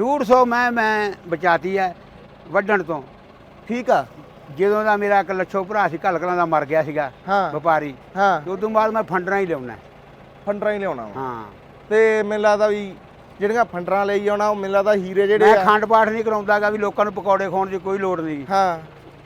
150 ਮੈਂ ਮੈਂ ਬਚਾਤੀ ਹੈ ਵੱਢਣ ਤੋਂ। ਠੀਕ ਆ? ਜਦੋਂ ਦਾ ਮੇਰਾ ਇੱਕ ਲੱਛੋ ਭਰਾ ਸੀ ਕਲਕਲਾਂ ਦਾ ਮਰ ਗਿਆ ਸੀਗਾ ਹਾਂ। ਵਪਾਰੀ। ਹਾਂ। ਤੇ ਉਦੋਂ ਬਾਅਦ ਮੈਂ ਫੰਡਰਾਂ ਹੀ ਲਿਆਉਣਾ। ਫੰਡਰਾਂ ਹੀ ਲਿਆਉਣਾ ਵਾ। ਹਾਂ। ਤੇ ਮੈਨੂੰ ਲੱਗਦਾ ਵੀ ਜਿਹੜੀਆਂ ਫੰਡਰਾਂ ਲਈ ਆਉਣਾ ਉਹ ਮੈਨੂੰ ਲੱਗਦਾ ਹੀਰੇ ਜਿਹੜੇ ਮੈਂ ਆ। ਖੰਡ ਪਾਠ ਨਹੀਂ ਕਰਾਉਂਦਾਗਾ ਵੀ ਲੋਕਾਂ ਨੂੰ ਪਕੌੜੇ ਖਾਣ ਦੀ ਕੋਈ ਲੋੜ ਨਹੀਂ। ਹਾਂ।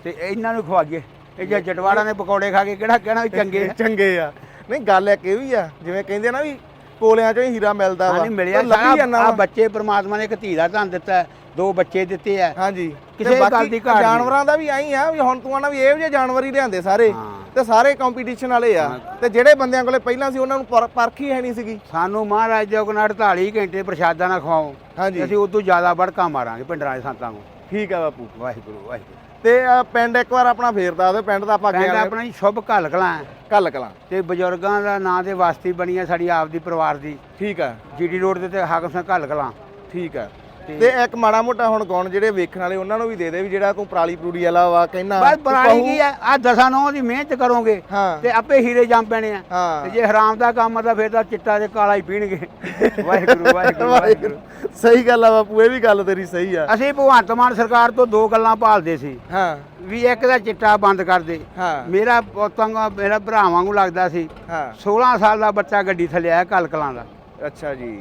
ਤੇ ਇਹਨਾਂ ਨੂੰ ਖਵਾਈਏ। ਇਹ ਜੇ ਜਟਵਾੜਾ ਨੇ ਪਕੌੜੇ ਖਾ ਕੇ ਕਿਹੜਾ ਕਹਿਣਾ ਵੀ ਚੰਗੇ ਆ। ਚੰਗੇ ਆ। ਨਹੀਂ ਗੱਲ ਇੱਕ ਇਹ ਵੀ ਆ ਜਿਵੇਂ ਕਹਿੰਦੇ ਆ ਨਾ ਵੀ ਕੋਲਿਆਂ ਚੋਂ ਹੀ ਹੀਰਾ ਮਿਲਦਾ ਵਾ। ਹਾਂ ਨਹੀਂ ਮਿਲਿਆ ਸਾਰਾ ਆ। ਬੱਚੇ ਪ੍ਰਮਾਤਮਾ ਨੇ ਇੱਕ ਧੀ ਦਾ ਧਨ ਦਿੱਤਾ ਦੋ ਬੱਚੇ ਦਿੱਤੇ ਆ ਹਾਂਜੀ। ਕਿਸੇ ਗੱਲ ਦੀ ਘਾਟ। ਜਾਨਵਰਾਂ ਦਾ ਵੀ ਆਈ ਆ ਵੀ ਹੁਣ ਤੂੰ ਆਣਾ ਵੀ ਇਹ ਜਿਹੇ ਜਾਨਵਰ ਹੀ ਲਿਆਂਦੇ ਸਾਰੇ। ਤੇ ਸਾਰੇ ਕੰਪੀਟੀਸ਼ਨ ਵਾਲੇ ਆ। ਤੇ ਜਿਹੜੇ ਬੰਦਿਆਂ ਕੋਲੇ ਪਹਿਲਾਂ ਸੀ ਉਹਨਾਂ ਨੂੰ ਪਰ- ਪਰਖ ਹੀ ਹੈ ਨਹੀਂ ਸੀਗੀ। ਸਾਨੂੰ ਮਹਾਰਾਜ ਦੇ ਹੁਕਮ ਨਾਲ 48 ਘੰਟੇ ਪ੍ਰਸ਼ਾਦਾ ਨਾ ਖਵਾਓ। ਹਾਂਜੀ। ਅਸੀਂ ਉਦੋਂ ਜ਼ਿਆਦਾ ਵੜਕਾ ਮਾਰਾਂਗੇ ਪਿੰਡਾਂ ਦੇ ਸੰਤਾਂ ਨੂੰ ਠੀਕ ਆ ਬਾਪੂ। ਵਾਹਿਗੁਰੂ ਵਾਹਿਗੁਰੂ। ਤੇ ਅ, ਪਿੰਡ ਇੱਕ ਵਾਰ ਆਪਣਾ ਫੇਰ ਦੱਸ ਦਿਓ ਪਿੰਡ ਦਾ ਆਪਾਂ ਪਿੰਡ ਗਿਆ ਆਪਣਾ ਜੀ ਸ਼ੁਭ ਘਲਕਲਾਂ ਕੱਲ ਕਲਾਂ। ਤੇ ਬਜ਼ੁਰਗਾਂ ਦਾ ਨਾਂ ਦੇ ਵਾਸਤੇ ਬਣੀ ਹੈ ਸਾਡੀ ਆਪ ਦੀ ਪਰਿਵਾਰ ਦੀ। ਠੀਕ ਆ ਜੀਡੀ ਰੋਡ ਦੇ ਤੇ ਹਾਕਮ ਸਿੰਘ ਘਲਕਲਾਂ ਠੀਕ ਆ ਤੇ- ਇੱਕ ਮਾੜਾ ਮੋਟਾ ਹੁਣ ਗਾਉਣ ਜਿਹੜੇ ਵੇਖਣ ਵਾਲੇ ਉਹਨਾਂ ਨੂੰ ਵੀ ਦੇ ਦੇ ਵੀ ਜਿਹੜਾ ਤੂੰ ਪਰਾਲੀ ਪਰੂੜੀ ਵਾਲਾ ਵਾ ਕਹਿਣਾ ਬਸ ਪੁਰਾਣੀ ਕੀ ਹੈ ਆ ਦਸਾਂ ਨੌ ਦੀ ਮਿਹਨਤ ਕਰੋਗੇ ਤੇ ਆਪੇ ਹੀਰੇ ਜੰਮ ਪੈਣੇ ਆ। ਤੇ ਜੇ ਹਰਾਮ ਦਾ ਕੰਮ ਆ ਤਾਂ ਫਿਰ ਤਾਂ ਚਿੱਟਾ ਤੇ ਕਾਲਾ ਹੀ ਪੀਣਗੇ। ਵਾਹਿਗੁਰੂ ਵਾਹਿਗੁਰੂ ਸਹੀ ਗੱਲ ਆ ਬਾਪੂ ਇਹ ਵੀ ਗੱਲ ਤੇਰੀ ਸਹੀ ਆ। ਅਸੀਂ ਭਗਵੰਤ ਮਾਨ ਸਰਕਾਰ ਤੋਂ ਦੋ ਗੱਲਾਂ ਭਾਲਦੇ ਸੀ। ਹਾਂ। ਵੀ ਇੱਕ ਦਾ ਚਿੱਟਾ ਬੰਦ ਕਰ ਦੇ। ਹਾਂ। ਮੇਰਾ ਪੋਤੰਗ ਮੇਰਾ ਭਰਾ ਵਾਂਗੂ ਲੱਗਦਾ ਸੀ। ਹਾਂ। 16 ਸਾਲ ਦਾ ਬੱਚਾ ਗੱਡੀ ਥੱਲੇ ਆਇਆ ਕਲਕਲਾਂ ਦਾ। ਅੱਛਾ ਜੀ।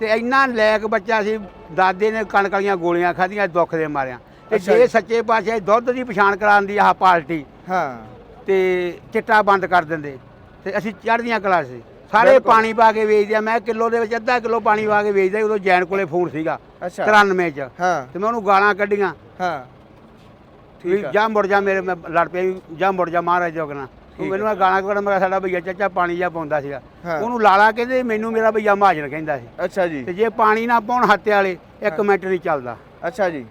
ਤੇ ਇੰਨਾ ਲੈਕ ਬੱਚਾ ਸੀ ਦਾਦੇ ਨੇ ਕਣਕ ਵਾਲੀਆਂ ਗੋਲੀਆਂ ਖਾਧੀਆਂ ਦੁੱਖ ਦੇ ਮਾਰਿਆਂ। ਤੇ ਅੱਛਾ ਜੇ ਜੀ। ਸੱਚੇ ਪਾਤਸ਼ਾਹ ਦੁੱਧ ਦੀ ਪਛਾਣ ਕਰਾਉਂਦੀ ਆਹ ਪਾਰਟੀ ਹਾਂ। ਤੇ ਚਿੱਟਾ ਬੰਦ ਕਰ ਦਿੰਦੇ। ਤੇ ਅਸੀਂ ਚੜ੍ਹਦੀਆਂ ਕਲਾ ਸੀ। ਸਾਰੇ ਬਿਲਕੁਲ। ਪਾਣੀ ਪਾ ਕੇ ਵੇਚਦੇ ਆ। ਮੈਂ ਕਿਲੋ ਦੇ ਵਿੱਚ ਅੱਧਾ ਕਿਲੋ ਪਾਣੀ ਪਾ ਕੇ ਵੇਚਦਾ ਸੀ, ਉਦੋਂ ਜੈਨ ਕੋਲੇ ਫੋਨ ਸੀਗਾ ਅੱਛਾ। 93 ਚ। ਹਾਂ। ਤੇ ਮੈਂ ਉਹਨੂੰ ਗਾਲਾਂ ਕੱਢੀਆਂ। ਹਾਂ। ਵੀ ਠੀਕ ਆ। ਜਾ ਮੁੜ ਜਾ ਮੇਰੇ ਮੈਂ ਲੜ ਪਿਆ ਵੀ ਜਾ ਮੁੜ ਜਾ ਮਹਾਰਾਜ ਠੀਕ ਉਹ ਮੈਨੂੰ ਇਹ ਗਾਲਾਂ ਕੱਢ ਮੈਂ ਕਿਹਾ ਸਾਡਾ ਭਈਆ ਚਾਚਾ ਪਾਣੀ ਜਾ ਪਾਉਂਦਾ ਸੀਗਾ। ਹਾਂ। ਉਹਨੂੰ ਲਾਲਾ ਕਹਿੰਦੇ ਮੈਨੂੰ ਮੇਰਾ ਭਈਆ ਮਹਾਜਨ ਕਹਿੰਦਾ ਸੀ। ਅੱਛਾ ਜੀ। ਤੇ ਜੇ ਪਾਣੀ ਨਾ ਪਾਉਣ ਹੱਤੇ ਵਾਲੇ ਇੱਕ ਮਿੰਟ ਨਹੀਂ ਚੱਲਦਾ। ਅੱਛਾ ਜੀ।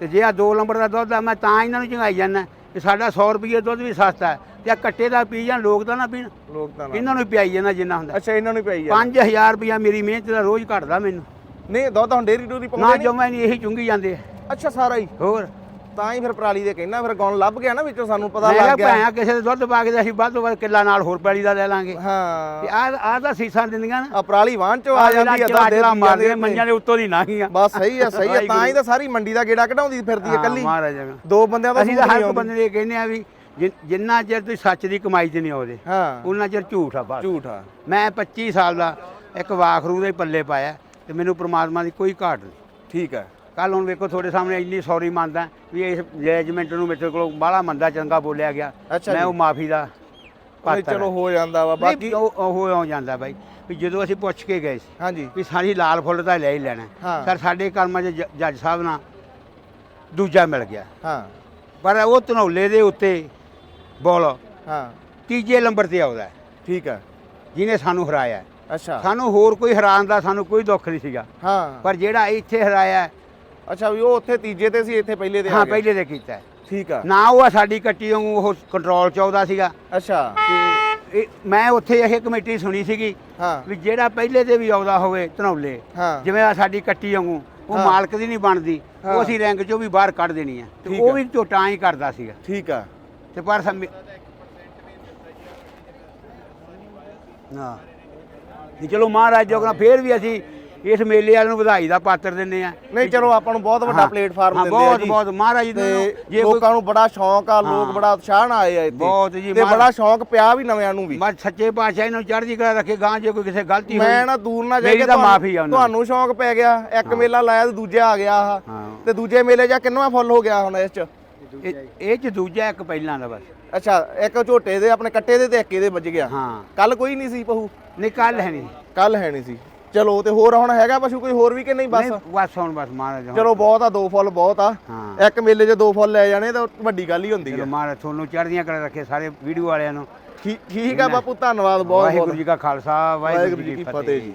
ਤੇ ਜੇ ਆ 2 ਨੰਬਰ ਦਾ ਦੁੱਧ ਆ ਮੈਂ ਤਾਂ ਇਹਨਾਂ ਨੂੰ ਚੰਗਾਈ ਜਾਂਦਾ। ਕਿ ਸਾਡਾ 100 ਰੁਪਏ ਦੁੱਧ ਵੀ ਸਸਤਾ ਹੈ। ਤੇ ਆ ਕੱਟੇ ਦਾ ਪੀ ਜਾਣ ਲੋਕ ਤਾਂ ਨਾ ਪੀਣ। ਲੋਕ ਤਾਂ ਨਾ- ਇਹਨਾਂ ਨੂੰ ਪਿਆਈ ਜਾਂਦਾ ਜਿੰਨਾ ਹੁੰਦਾ। ਅੱਛਾ ਇਹਨਾਂ ਨੂੰ ਪਈ ਆ 5000 ਰੁਪਇਆ ਮੇਰੀ ਮਿਹਨਤ ਦਾ ਰੋਜ਼ ਘਟਦਾ ਮੈਨੂੰ। ਨਹੀਂ ਦੁੱਧ ਹੁਣ ਡੇਰੀ ਡੂਰੀ ਨਾ ਪਾਉਂਦੇ ਜੋ ਮੈਂ ਨਹੀਂ ਇਹੀ ਚੁੰਗੀ ਜਾਂਦੇ ਆ। ਨਹੀਂ ਅੱਛਾ ਸਾਰਾ ਹੀ? ਹੋਰ? ਤਾਂ ਹੀ ਫਿਰ ਪਰਾਲੀ ਦੇ ਕਹਿਣਾ ਫਿਰ ਗਾਉਣ ਲੱਭ ਗਿਆ ਨਾ ਵਿੱਚੋਂ ਸਾਨੂੰ ਪਤਾ ਲੱਗ ਗਿਆ। ਭਾਇਆ ਕਿਸੇ ਦੇ ਦੁੱਧ ਪਾ ਕੇ ਤੇ ਅਸੀਂ ਵੱਧ ਤੋਂ ਵੱਧ ਕਿੱਲਾ ਨਾਲ ਹੋਰ ਪੈਲੀ ਦਾ ਲੈ ਲਾਂਗੇ। ਹਾਂ। ਤੇ ਆ ਆ ਤਾਂ ਸੀਸਾਂ ਦਿੰਦੀਆਂ ਨਾ। ਆ ਪਰਾਲੀ ਵਾਹਣ ਚੋਂ ਆ ਜਾਂਦੀ ਆ ਚਲਾ ਦੇ ਚਲਾ ਮਾਰਦੇ ਮੰਨਿਆਂ ਦੇ ਉੱਤੋਂ ਦੀ ਲੰਘੀਆਂ ਬਸ ਸਹੀ ਆ ਸਹੀ ਆ ਤਾਂ ਹੀ ਤਾਂ ਸਾਰੀ ਮੰਡੀ ਦਾ ਗੇੜਾ ਕਢਾਉਂਦੀ ਫਿਰਦੀ ਆ ਕੱਲੀ। ਮਹਾਰਾਜ ਜਗਾ ਦੋ ਬੰਦਿਆਂ ਦਾ ਅਸੀਂ ਤਾਂ ਹਰ ਇੱਕ ਬੰਦੇ ਇਹ ਕਹਿੰਦੇ ਆ ਵੀ ਜਿੰਨਾ ਚਿਰ ਤੁਸੀਂ ਸੱਚ ਦੀ ਕਮਾਈ 'ਚ ਨਹੀਂ ਆਉਦੇ ਹਾਂ। ਉਹਨਾਂ ਚਿਰ ਝੂਠ ਆ ਬਸ। ਝੂਠ ਆ। ਮੈਂ 25 ਸਾਲ ਦਾ ਇੱਕ ਵਾਖਰੂ ਦੇ ਪੱਲੇ ਪਾਇਆ ਤੇ ਮੈਨੂੰ ਪ੍ਰਮਾਤਮਾ ਦੀ ਕੋਈ ਘਾਟ ਨਹੀਂ। ਠੀਕ ਆ। ਕੱਲ ਹੁਣ ਵੇਖੋ ਤੁਹਾਡੇ ਸਾਹਮਣੇ ਇੰਨੀ ਸੌਰੀ ਮੰਨਦਾ ਵੀ ਇਸ ਜੈਜਮੈਂਟ ਨੂੰ ਮੇਰੇ ਕੋਲੋਂ ਬਾਹਲਾ ਮੰਦਾ ਚੰਗਾ ਬੋਲਿਆ ਗਿਆ। ਅੱਛਾ ਮੈਂ। ਉਹ ਮਾਫੀ ਦਾ ਨਹੀਂ, ਚਲੋ ਹੋ। ਜਾਂਦਾ ਵਾ ਬਾਕੀ ਉਹ ਉਹ ਹੋ ਜਾਂਦਾ ਬਾਈ। ਵੀ ਜਦੋਂ ਅਸੀਂ ਪੁੱਛ ਕੇ ਗਏ ਸੀ ਹਾਂਜੀ। ਵੀ ਸਾਰੀ ਲਾਲ ਫੁੱਲ ਤਾਂ ਲੈ ਹੀ ਲੈਣਾ। ਹਾਂ। ਸਰ ਸਾਡੇ ਕਰਮਾਂ 'ਚ ਜੱਜ ਸਾਹਿਬ ਨਾਲ ਦੂਜਾ ਮਿਲ ਗਿਆ। ਹਾਂ। ਪਰ ਉਹ ਧਨੌਲੇ ਦੇ ਉੱਤੇ ਬੋਲ ਹਾਂ। ਤੀਜੇ ਨੰਬਰ ਤੇ ਆਉਂਦਾ ਹੈ, ਠੀਕ ਆ ਜਿਹਨੇ ਸਾਨੂੰ ਹਰਾਇਆ ਹੈ। ਅੱਛਾ। ਸਾਨੂੰ ਹੋਰ ਕੋਈ ਹਰਾਉਣ ਦਾ ਸਾਨੂੰ ਕੋਈ ਦੁੱਖ ਨਹੀਂ ਸੀਗਾ। ਹਾਂ। ਪਰ ਜਿਹੜਾ ਇੱਥੇ ਹਰਾਇਆ ਹੈ, ਅੱਛਾ ਵੀ ਉਹ ਉੱਥੇ ਤੀਜੇ ਤੇ ਸੀ ਇੱਥੇ ਪਹਿਲੇ ਤੇ ਆ ਹਾਂ ਪਹਿਲੇ ਤੇ ਕੀਤਾ ਹੈ। ਠੀਕ ਆ। ਨਾ ਉਹ ਸਾਡੀ ਕੱਟੀ ਵਾਂਗੂ ਉਹ ਕੰਟਰੋਲ ਚ ਆਉਂਦਾ ਸੀਗਾ। ਅੱਛਾ। ਤੇ ਇਹ- ਮੈਂ ਉੱਥੇ ਇਹ ਕਮੇਟੀ ਸੁਣੀ ਸੀਗੀ ਹਾਂ। ਵੀ ਜਿਹੜਾ ਪਹਿਲੇ ਤੇ ਵੀ ਆਉਂਦਾ ਹੋਵੇ ਧਨੌਲੇ ਹਾਂ। ਜਿਵੇਂ ਆ ਸਾਡੀ ਕੱਟੀ ਵਾਂਗੂ ਉਹ ਹਾਂ। ਮਾਲਕ ਦੀ ਨਹੀਂ ਬਣਦੀ ਹਾਂ। ਉਹ ਅਸੀਂ ਰੈਂਕ ਚੋਂ ਵੀ ਬਾਹਰ ਕੱਢ ਦੇਣੀ ਆ। ਤੇ ਠੀਕ ਉਹ। ਵੀ ਝੋਟਾਂ ਹੀ ਕਰਦਾ ਸੀਗਾ। ਠੀਕ ਆ। ਤੇ ਪਰ ਸਮੇਂ ਨਾ ਨਹੀਂ ਚਲੋ ਮਹਾਰਾਜ ਜੋਗਣਾ ਫੇਰ ਵੀ ਅਸੀਂ ਇਸ ਮੇਲੇ ਵਾਲੇ ਨੂੰ ਵਧਾਈ ਦਾ ਪਾਤਰ ਦਿੰਨੇ ਆ। ਨਹੀਂ ਚਲੋ ਆਪਾਂ ਨੂੰ ਬਹੁਤ ਵੱਡਾ ਹਾਂ, ਪਲੇਟਫਾਰਮ ਹਾਂ, ਦਿੰਦੇ ਆ ਬਹੁਤ ਜੀ। ਬਹੁਤ। ਮਹਾਰਾਜ ਜੀ ਨੂੰ ਤੇ ਜੇ ਕੋਈ ਲੋਕਾਂ ਨੂੰ ਬੜਾ ਸ਼ੌਂਕ ਆ ਲੋਕ। ਬੜਾ ਉਤਸ਼ਾਹ ਨਾਲ ਆਏ ਆ ਇੱਥੇ। ਬਹੁਤ ਜੀ, ਤੇ ਮਹਾਰਾਜ- ਬੜਾ ਸ਼ੌਂਕ ਪਿਆ ਵੀ ਨਵਿਆਂ ਨੂੰ ਵੀ। ਬਸ ਸੱਚੇ ਪਾਤਸ਼ਾਹ ਇਹਨੂੰ ਚੜ੍ਹਦੀ ਕਲਾ ਰੱਖੇ ਗਾਂ ਜੇ ਕੋਈ ਕਿਸੇ ਗਲਤੀ ਮੈਂ ਹੋਈ ਨਾ ਦੂਰ ਨਾ ਮੇਰੀ ਜਾਈਏ ਤਾਂ ਤੁਹਾਨੂੰ- ਮਾਫ਼ੀ ਆ ਉਹਨਾਂ ਦੀ। ਤੁਹਾਨੂੰ ਸ਼ੌਂਕ ਪੈ ਗਿਆ। ਇੱਕ ਮੇਲਾ ਲਾਇਆ ਤੇ ਦੂਜਾ ਆ ਗਿਆ ਆਹ। ਹਾਂ। ਤੇ ਦੂਜੇ ਮੇਲੇ ਜਾਂ ਕਿੰਨਵਾਂ ਫੁੱਲ ਹੋ ਗਿਆ ਹੁਣ ਇਸ ਚ? ਇਹ ਇਹ ਚ ਦੂਜਾ ਇੱਕ ਪਹਿਲਾਂ ਦਾ ਬਸ। ਅੱਛਾ ਇੱਕ ਝੋਟੇ ਦੇ ਆਪਣੇ ਕੱਟੇ ਦੇ ਤੇ ਇੱਕ ਇਹਦੇ ਵੱਜ ਗਿਆ। ਹਾਂ। ਕੱਲ ਕੋਈ ਨਹੀਂ ਸੀ ਪਹੂ। ਨਹੀਂ ਕੱਲ ਹੈ ਨਹੀਂ। ਕੱਲ ਹੈ ਨਹੀਂ ਸੀ। ਚਲੋ ਤੇ ਹੋਰ ਹੁਣ ਹੈਗਾ ਪਸ਼ੂ ਕੋਈ ਹੋਰ ਵੀ ਕਿ ਨਹੀਂ ਬਸ? ਨਹੀਂ, ਬਸ ਹੁਣ ਬਸ ਮਹਾਰਾਜ ਹੁਣ। ਚਲੋ ਬਹੁਤ ਆ ਦੋ ਫੁੱਲ ਬਹੁਤ ਆ। ਹਾਂ। ਇੱਕ ਮੇਲੇ 'ਚ ਦੋ ਫੁੱਲ ਲੈ ਜਾਣੇ ਤਾਂ ਵੱਡੀ ਗੱਲ ਹੀ ਹੁੰਦੀ ਚਲੋ ਆ। ਮਹਾਰਾਜ ਤੁਹਾਨੂੰ ਚੜ੍ਹਦੀਆਂ ਕਲਾ ਰੱਖੇ ਸਾਰੇ ਵੀਡੀਓ ਵਾਲਿਆਂ ਨੂੰ। ਠੀਕ ਠੀਕ ਆ ਬਾਪੂ ਧੰਨਵਾਦ ਬਹੁਤ ਵਾਹਿਗੁਰੂ ਬਹੁਤ। ਜੀ ਕਾ ਖਾਲਸਾ ਵਾਹਿਗੁਰੂ ਜੀ ਕੀ ਫਤਿਹ ਜੀ।